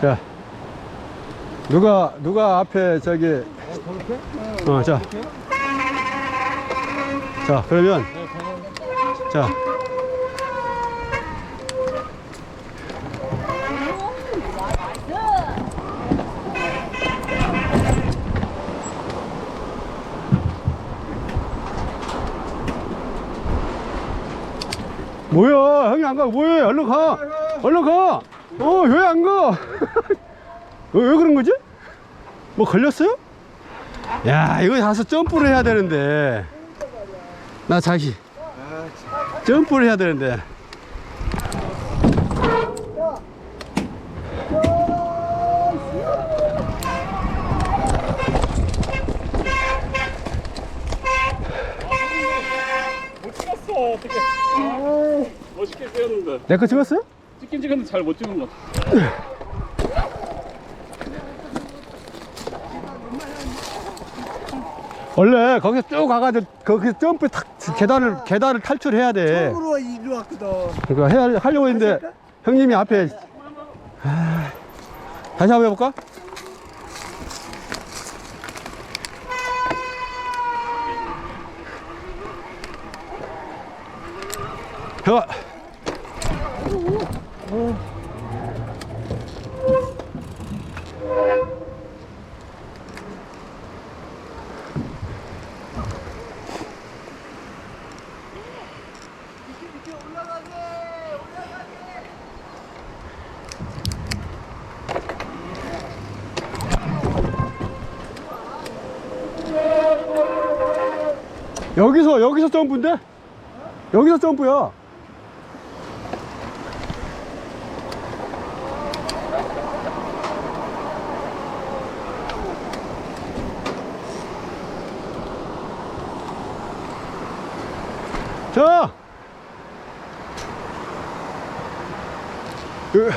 자. 누가, 누가 앞에 저기. 어, 자. 자, 그러면. 자. 뭐야, 형이 안 가. 뭐해? 얼른 가. 얼른 가. 어, 왜 안 가? 어, 왜 그런 거지? 뭐 걸렸어요? 야, 이거 가서 점프를 해야 되는데. 나 자기. 점프를 해야 되는데. 못 찍었어 어떻게 멋있게 찍었는데 내 거 찍었어요? 찍긴 찍었는데 잘 못 찍은 것 같아 원래 거기서 쭉 가가지고 거기 점프 탁 계단을 계단을 탈출해야 돼. 으로 이리 왔거든. 그러니까 해야 하려고 했는데 형님이 앞에 아, 다시 한번 해볼까? 형아 여기서 여기서 점프인데? 여기서 점프야 자 으.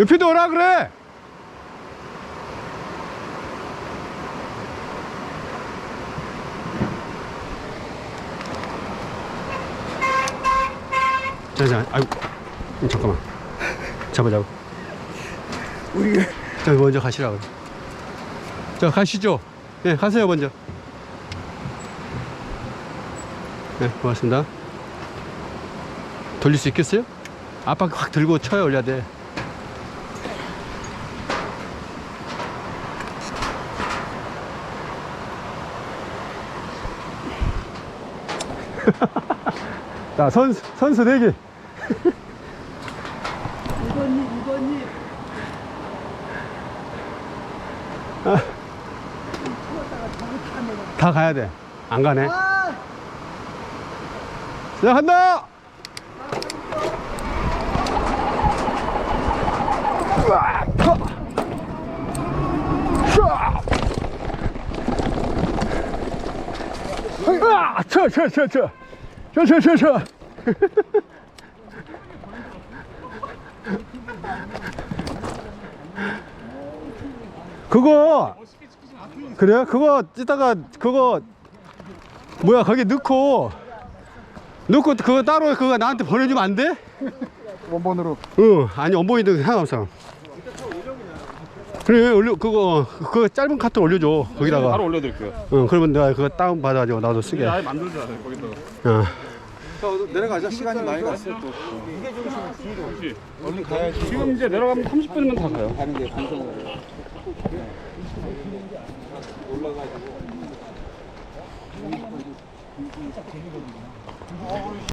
옆에도 오라 그래 자, 자, 아이고, 음, 잠깐만. 잡아, 잡아. 우리 자, 먼저 가시라고. 자, 가시죠. 네, 가세요, 먼저. 네, 고맙습니다. 돌릴 수 있겠어요? 아빠 확 들고 쳐야 올려야 돼. 자, 선수, 선수 대기. 이번님 이번님. 다 가야 돼. 안 가네. 아, 자, 간다! 으아, 쳐, 쳐, 쳐, 쳐. 쳐, 쳐, 쳐, 쳐. 그거 그래? 그거 이따가 그거 뭐야 거기 넣고 넣고 그거 따로 그거 나한테 보내주면 안 돼? 원본으로. 응 아니 원본이든 상관없어 그래 올려 그거 그거 짧은 카톡 올려줘 거기다가 바로 올려드릴게요 응 그러면 내가 그거 다운 받아가지고 나도 쓰게 아예 만들자 거기다가 어. 내려가자. 시간이 많이 갔어. 또. 얼른 가야지. 지금 이제 내려가면 30분이면 다 가요 가는 게 반성으로.